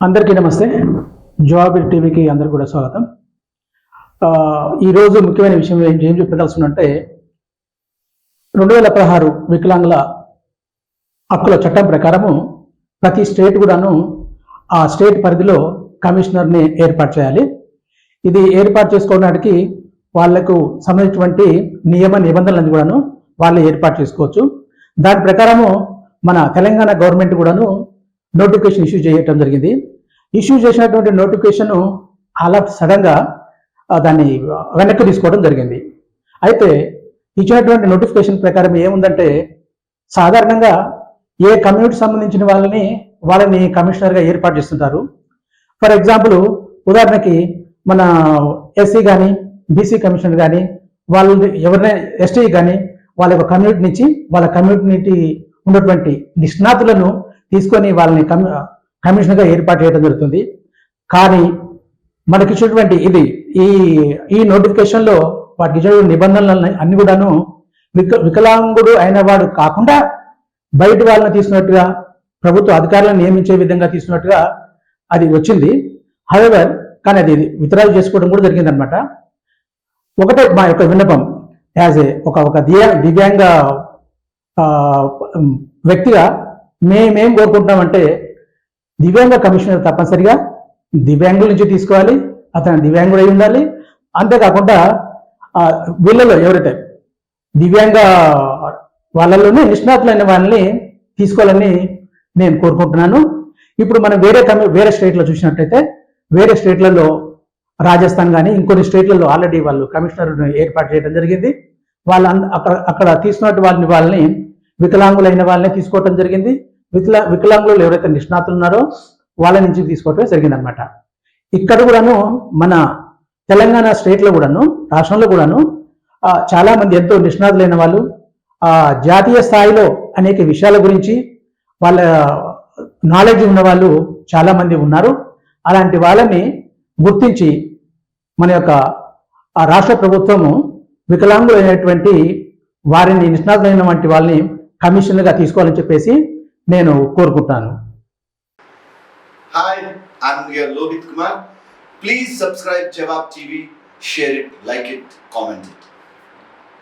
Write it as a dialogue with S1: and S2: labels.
S1: అందరికీ నమస్తే. జవాబ్ టీవీకి అందరు కూడా స్వాగతం. ఈరోజు ముఖ్యమైన విషయం ఏం ఏం చెప్పదలుచుకుంటే రెండు వేల పదహారు వికలాంగుల హక్కుల చట్టం ప్రకారము ప్రతి స్టేట్ కూడాను ఆ స్టేట్ పరిధిలో కమిషనర్ని ఏర్పాటు చేయాలి. ఇది ఏర్పాటు చేసుకోవడానికి వాళ్ళకు సంబంధించినటువంటి నియమ నిబంధనలను కూడాను వాళ్ళు ఏర్పాటు చేసుకోవచ్చు. దాని ప్రకారము మన తెలంగాణ గవర్నమెంట్ కూడాను నోటిఫికేషన్ ఇష్యూ చేయటం జరిగింది. ఇష్యూ చేసినటువంటి నోటిఫికేషన్ అలా సడన్గా దాన్ని వెనక్కి తీసుకోవడం జరిగింది. అయితే ఇచ్చినటువంటి నోటిఫికేషన్ ప్రకారం ఏముందంటే సాధారణంగా ఏ కమ్యూనిటీ సంబంధించిన వాళ్ళని వాళ్ళని కమిషనర్గా ఏర్పాటు చేస్తుంటారు. ఫర్ ఎగ్జాంపుల్ ఉదాహరణకి మన ఎస్సీ కానీ బీసీ కమిషనర్ కానీ వాళ్ళు ఎవరైనా ఎస్టీ కానీ వాళ్ళ యొక్క కమ్యూనిటీ నుంచి వాళ్ళ కమ్యూనిటీ ఉన్నటువంటి నిష్ణాతులను తీసుకొని వాళ్ళని కమి కమిషనర్గా ఏర్పాటు చేయడం జరుగుతుంది. కానీ మనకి ఇచ్చినటువంటి ఇది ఈ ఈ నోటిఫికేషన్లో వాటికి ఇచ్చిన నిబంధనలు అన్ని కూడాను విక వికలాంగుడు అయిన వాడు కాకుండా బయట వాళ్ళని తీసుకున్నట్టుగా ప్రభుత్వ అధికారులను నియమించే విధంగా తీసుకున్నట్టుగా అది వచ్చింది. హవెవర్ కానీ అది విత్రాలు చేసుకోవడం కూడా జరిగిందనమాట ఒకటే మా యొక్క విన్నపం యాజ్ ఏ ఒక ఒక దివ్యాంగ వ్యక్తిగా మేమేం కోరుకుంటున్నామంటే దివ్యాంగ కమిషనర్ తప్పనిసరిగా దివ్యాంగుల నుంచి తీసుకోవాలి అతను దివ్యాంగుడు అయి ఉండాలి. అంతేకాకుండా వీళ్ళలో ఎవరైతే దివ్యాంగ వాళ్ళలోనే నిష్ణాతులైన వాళ్ళని తీసుకోవాలని నేను కోరుకుంటున్నాను. ఇప్పుడు మనం వేరే వేరే స్టేట్లో చూసినట్టయితే వేరే స్టేట్లలో రాజస్థాన్ కానీ ఇంకొన్ని స్టేట్లలో ఆల్రెడీ వాళ్ళు కమిషనర్ ఏర్పాటు చేయడం జరిగింది. వాళ్ళ అక్కడ అక్కడ తీసుకున్నట్టు వాళ్ళని వాళ్ళని వికలాంగులైన వాళ్ళని తీసుకోవటం జరిగింది. వికలా వికలాంగులు ఎవరైతే నిష్ణాతులు ఉన్నారో వాళ్ళ నుంచి తీసుకోవటం జరిగింది అనమాట ఇక్కడ కూడాను మన తెలంగాణ స్టేట్లో కూడాను రాష్ట్రంలో కూడాను చాలామంది ఎంతో నిష్ణాతులైన వాళ్ళు జాతీయ స్థాయిలో అనేక విషయాల గురించి వాళ్ళ నాలెడ్జ్ ఉన్న వాళ్ళు చాలామంది ఉన్నారు. అలాంటి వాళ్ళని గుర్తించి మన యొక్క రాష్ట్ర ప్రభుత్వము వికలాంగులైనటువంటి వారిని నిష్ణాతులైన వంటి వాళ్ళని కమిషన్గా తీసుకోవాలని చెప్పేసి నేను కోరుకుంటాను.
S2: Hi I'm your Lohith Kumar please subscribe Jawab TV share it like it comment it